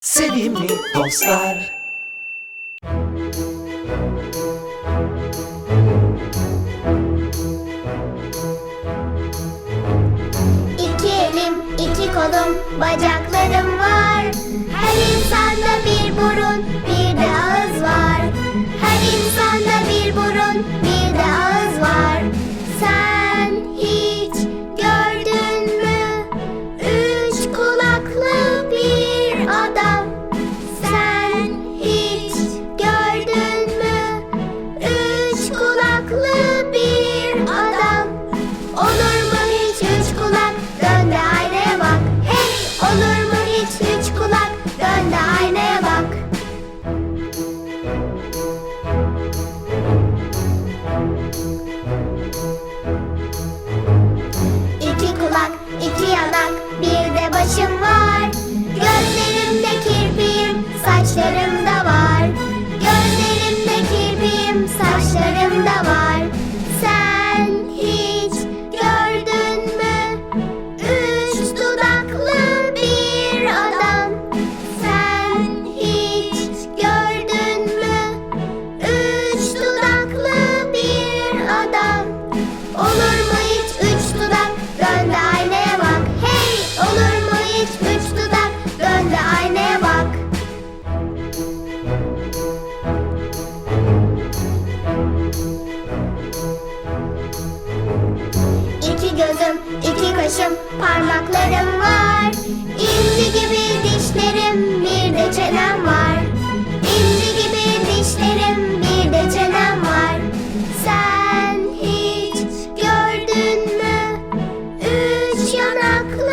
Sevimli dostlar İki elim, iki kolum, bacaklarım var. Her insanda bir burun, bir de ağız var. Her insanda bir burun, bir başım var. Gözlerimde kirpiğim, saçlarımda var. Gözlerimde kirpiğim, saçlarımda var. Sen hiç gördün mü? Üç dudaklı bir adam. Sen hiç gördün mü? Üç dudaklı bir adam. başım parmaklarım var. İnci gibi dişlerim bir de çenem var. İnci gibi dişlerim bir de çenem var. Sen hiç gördün mü? Üç yanaklı